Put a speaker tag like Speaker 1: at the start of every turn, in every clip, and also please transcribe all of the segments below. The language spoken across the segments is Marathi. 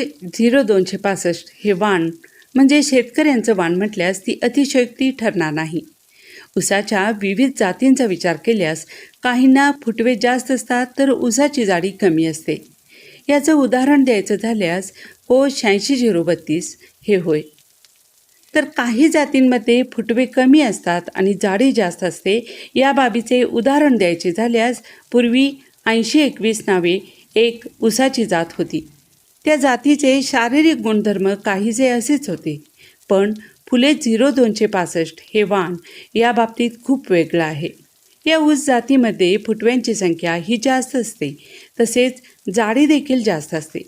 Speaker 1: म्हणजे झिरो दोनशे पासष्ट हे वाण म्हणजे शेतकऱ्यांचं वाण म्हटल्यास ती अतिशयोक्ती ठरणार नाही. उसाच्या विविध जातींचा विचार केल्यास काहींना फुटवे जास्त असतात तर ऊसाची जाडी कमी असते. याचं उदाहरण द्यायचं झाल्यास को शहाऐंशी झिरो बत्तीस हे होय. तर काही जातींमध्ये फुटवे कमी असतात आणि जाडी जास्त असते या बाबीचे उदाहरण द्यायचे झाल्यास पूर्वी ऐंशी एकवीस नावे एक उसाची जात होती. त्या जातीचे शारीरिक गुणधर्म काहीसे असेच होते. पण फुले झिरो दोनशे पासष्ट हे वाण या बाबतीत खूप वेगळं आहे. या ऊस जातीमध्ये फुटव्यांची संख्या ही जास्त असते तसेच जाडी देखील जास्त असते.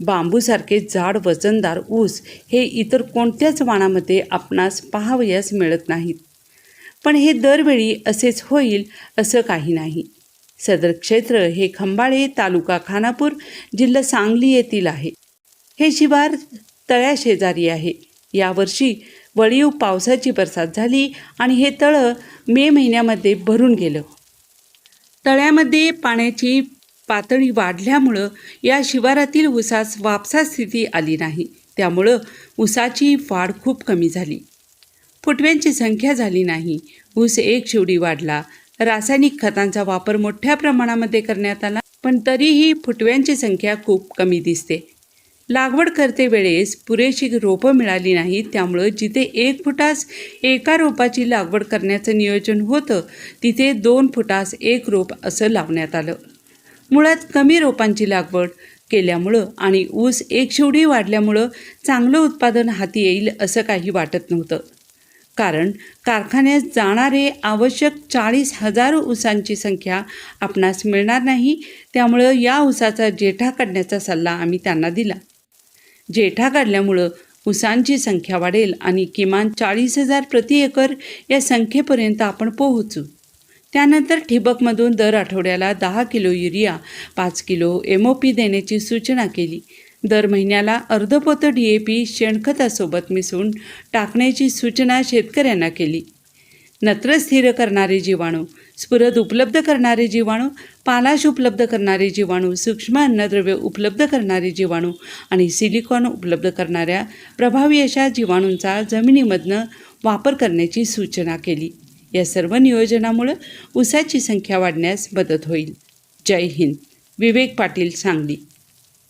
Speaker 1: बांबूसारखे जाड वजनदार ऊस हे इतर कोणत्याच वाणामध्ये आपणास पाहावयास मिळत नाहीत. पण हे दरवेळी असेच होईल असं काही नाही. सदर क्षेत्र हे खंबाळे तालुका खानापूर जिल्हा सांगली येथील आहे. हे शिवार तळ्याशेजारी आहे. यावर्षी वळीव पावसाची बरसात झाली आणि हे तळं मे महिन्यामध्ये भरून गेलं. तळ्यामध्ये पाण्याची पातळी वाढल्यामुळं या शिवारातील ऊसास वापसा स्थिती आली नाही. त्यामुळं ऊसाची वाढ खूप कमी झाली. फुटव्यांची संख्या झाली नाही. ऊस एक शिवडी वाढला रासायनिक खतांचा वापर मोठ्या प्रमाणामध्ये करण्यात आला पण तरीही फुटव्यांची संख्या खूप कमी दिसते. लागवड करते वेळेस पुरेशी रोपं मिळाली नाहीत त्यामुळं जिथे एक फुटास एका रोपाची लागवड करण्याचं नियोजन होतं तिथे दोन फुटास एक रोप असं लावण्यात आलं. मुळात कमी रोपांची लागवड केल्यामुळं आणि ऊस एक शेवडी वाढल्यामुळं चांगलं उत्पादन हाती येईल असं काही वाटत नव्हतं. कारण कारखान्यात जाणारे आवश्यक चाळीस हजार ऊसांची संख्या आपणास मिळणार नाही. त्यामुळं या ऊसाचा जेठा काढण्याचा सल्ला आम्ही त्यांना दिला. जेठा काढल्यामुळं ऊसांची संख्या वाढेल आणि किमान चाळीस हजार प्रति एकर या संख्येपर्यंत आपण पोहोचू. त्यानंतर ठिबकमधून दर आठवड्याला दहा किलो युरिया पाच किलो एम ओ पी देण्याची सूचना केली. दर महिन्याला अर्धपोतं डी ए पी शेणखतासोबत मिसळून टाकण्याची सूचना शेतकऱ्यांना केली. नत्र स्थिर करणारे जीवाणू स्फुरद उपलब्ध करणारे जीवाणू पालाश उपलब्ध करणारे जीवाणू सूक्ष्म अन्नद्रव्य उपलब्ध करणारे जीवाणू आणि सिलिकॉन उपलब्ध करणाऱ्या प्रभावी अशा जीवाणूंचा जमिनीमधनं वापर करण्याची सूचना केली. या सर्व नियोजनामुळं ऊसाची संख्या वाढण्यास मदत होईल. जय हिंद. विवेक पाटील सांगली.